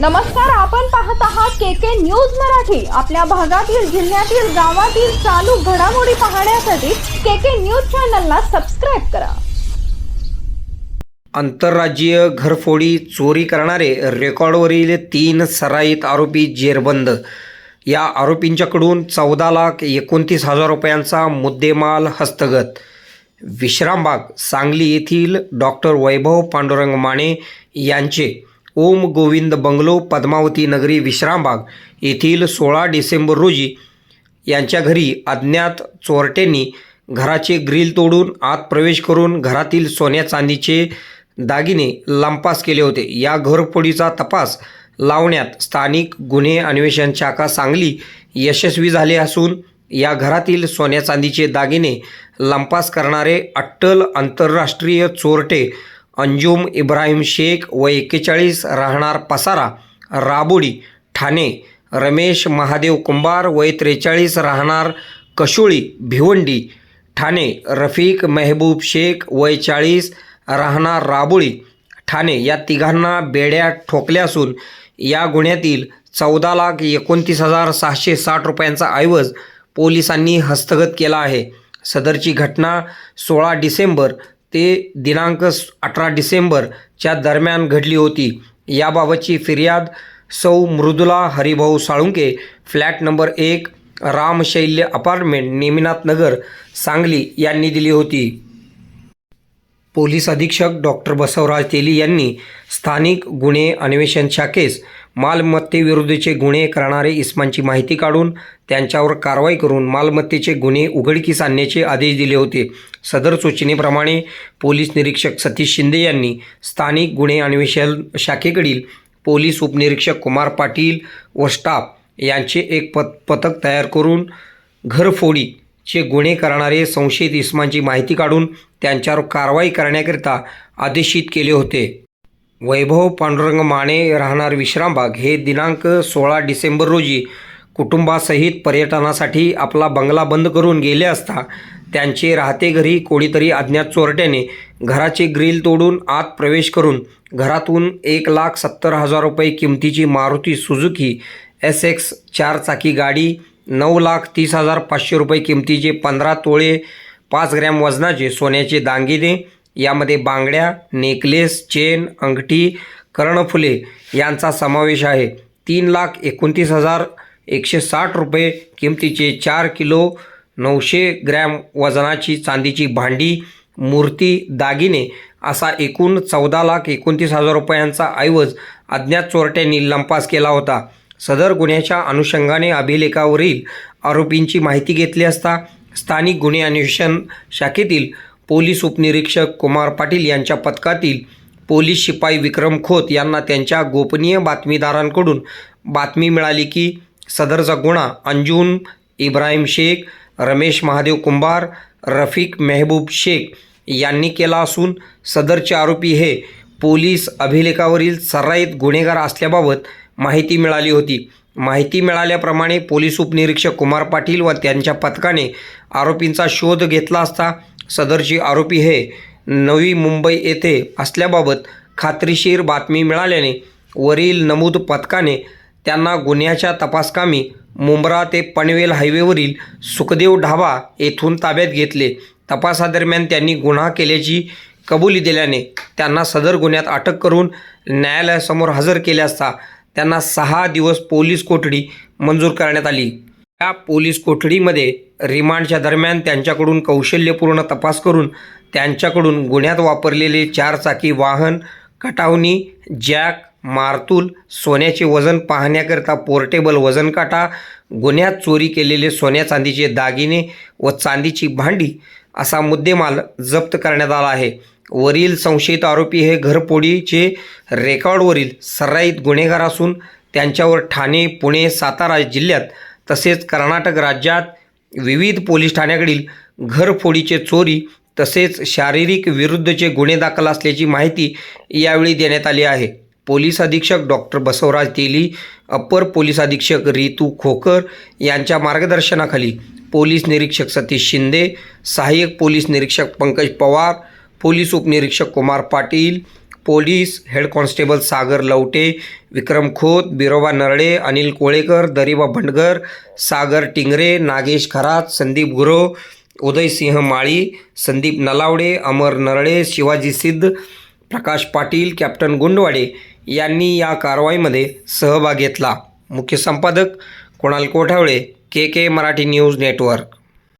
नमस्कार आपण पाहत आहात के के न्यूज मराठी. आपल्या भागातील जिल्ह्यातील गावातील चालू घडामोडी पाहण्यासाठी के के न्यूज चॅनलला सबस्क्राईब करा. आंतरराज्यीय घरफोडी चोरी करणारे रेकॉर्डवरील तीन सराईत आरोपी जेरबंद. या आरोपींच्याकडून चौदा लाख एकोणतीस हजार रुपयांचा मुद्देमाल हस्तगत. विश्रामबाग सांगली येथील डॉक्टर वैभव पांडुरंग माने यांचे ओम गोविंद बंगलो पद्मावती नगरी विश्रामबाग येथील सोळा डिसेंबर रोजी यांच्या घरी अज्ञात चोरट्यांनी घराचे ग्रिल तोडून आत प्रवेश करून घरातील सोन्या चांदीचे दागिने लंपास केले होते. या घरफोडीचा तपास लावण्यात स्थानिक गुन्हे अन्वेषण शाखा सांगली यशस्वी झाले असून या घरातील सोन्या चांदीचे दागिने लंपास करणारे अट्टल आंतरराष्ट्रीय चोरटे अंजुम इब्राहिम शेख व एक्केचाळीस राहणार पसारा राबोडी ठाणे रमेश महादेव कुंभार वय त्रेचाळीस राहणार कशोळी भिवंडी ठाणे रफिक मेहबूब शेख वय चाळीस राहणार राबोळी ठाणे या तिघांना बेड्या ठोकल्या असून या गुन्ह्यातील चौदा लाख एकोणतीस हजार सहाशे साठ रुपयांचा ऐवज पोलिसांनी हस्तगत केला आहे. सदरची घटना सोळा डिसेंबर ते दिनांक अठरा डिसेंबरच्या दरम्यान घडली होती. याबाबतची फिर्याद सौ मृदुला हरिभाऊ साळुंके फ्लॅट नंबर एक रामशैल्य अपार्टमेंट नेमिनाथ नगर सांगली यांनी दिली होती. पोलीस अधीक्षक डॉक्टर बसवराज तेली यांनी स्थानिक गुन्हे अन्वेषण शाखेस मालमत्तेविरुद्धचे गुन्हे करणारे इस्मांची माहिती काढून त्यांच्यावर कारवाई करून मालमत्तेचे गुन्हे उघडकीस आणण्याचे आदेश दिले होते. सदर सूचनेप्रमाणे पोलीस निरीक्षक सतीश शिंदे यांनी स्थानिक गुन्हे अन्वेषण शाखेकडील पोलीस उपनिरीक्षक कुमार पाटील व स्टाफ यांचे एक पत पथक तयार करून घरफोडी चे गुन्हे करणारे संशयित इस्मांची माहिती काढून त्यांच्यावर कारवाई करण्याकरिता आदेशित केले होते. वैभव पांडुरंग माने राहणार विश्रामबाग हे दिनांक सोळा डिसेंबर रोजी कुटुंबासहित पर्यटनासाठी आपला बंगला बंद करून गेले असता त्यांचे राहते घरी कोणीतरी अज्ञात चोरट्याने घराचे ग्रिल तोडून आत प्रवेश करून घरातून एक लाख सत्तर हजार रुपये किमतीची मारुती सुझुकी एस एक्स चार चाकी गाडी नऊ लाख तीस हजार पाचशे रुपये किमतीचे पंधरा तोळे पाच ग्रॅम वजनाचे सोन्याचे दागिने यामध्ये बांगड्या नेकलेस चेन अंगठी कर्णफुले यांचा समावेश आहे. तीन लाख एकोणतीस हजार एकशे साठ रुपये किमतीचे चार किलो नऊशे ग्रॅम वजनाची चांदीची भांडी मूर्ती दागिने असा एकूण चौदा लाख एकोणतीस हजार रुपयांचा ऐवज अज्ञात चोरट्यांनी लंपास केला होता. सदर गुन्ह्याच्या अनुषंगाने अभिलेखावरील आरोपींची माहिती घेतली असता स्थानिक गुन्हे अन्वेषण शाखेतील पोलीस उपनिरीक्षक कुमार पाटील यांच्या पथकातील पोलीस शिपाई विक्रम खोत यांना त्यांच्या गोपनीय बातमीदारांकडून बातमी मिळाली की सदरचा गुन्हा अंजून इब्राहिम शेख रमेश महादेव कुंभार रफिक मेहबूब शेख यांनी केला असून सदरचे आरोपी हे पोलीस अभिलेखावरील सराईत गुन्हेगार असल्याबाबत माहिती मिळाली होती. माहिती मिळाल्याप्रमाणे पोलीस उपनिरीक्षक कुमार पाटील व त्यांच्या पथकाने आरोपींचा शोध घेतला असता सदरची आरोपी हे नवी मुंबई येथे असल्याबाबत खात्रीशीर बातमी मिळाल्याने वरील नमूद पथकाने त्यांना गुन्ह्याच्या तपासकामी मुंब्रा ते पनवेल हायवेवरील सुखदेव ढाबा येथून ताब्यात घेतले. तपासादरम्यान त्यांनी गुन्हा केल्याची कबुली दिल्याने त्यांना सदर गुन्ह्यात अटक करून न्यायालयासमोर हजर केले असता त्यांना सहा दिवस पोलीस कोठडी मंजूर करण्यात आली. या पोलीस कोठडीमध्ये रिमांडच्या दरम्यान त्यांच्याकडून कौशल्यपूर्ण तपास करून त्यांच्याकडून गुन्ह्यात वापरलेले चारचाकी वाहन कटावणी जॅक मारतूल सोन्याचे वजन पाहण्याकरिता पोर्टेबल वजन काटा गुन्ह्यात चोरी केलेले सोन्या चांदीचे दागिने व चांदीची भांडी असा मुद्देमाल जप्त करण्यात आला आहे. वरील संशयित आरोपी हे घरफोडीचे रेकॉर्डवरील सराईत गुन्हेगार असून त्यांच्यावर ठाणे पुणे सातारा जिल्ह्यात तसेच कर्नाटक राज्यात विविध पोलीस ठाण्याकडील घरफोडीचे चोरी तसेच शारीरिक विरुद्धचे गुन्हे दाखल असल्याची माहिती यावेळी देण्यात आली आहे. पोलीस अधीक्षक doctor Basavaraj Teli upper police अधीक्षक रितू खोकर यांच्या मार्गदर्शनाखाली पोलीस निरीक्षक सतीश शिंदे सहाय्यक पोलीस निरीक्षक पंकज पवार पोलीस उपनिरीक्षक Kumar Patil police head constable Sagar Lavate Vikram Khot Biroba Narale Anil Kolekar Dariba Bhandagar Sagar Tingre Nagesh Kharat Sandeep Guro Uday Singh माळी संदीप नलावडे अमर नरळे शिवाजी सिद्ध प्रकाश पाटील कॅप्टन गुंडवाडे यांनी या कारवाईमध्ये सहभाग घेतला. मुख्य संपादक Kunal Kothawale K K Marathi news network.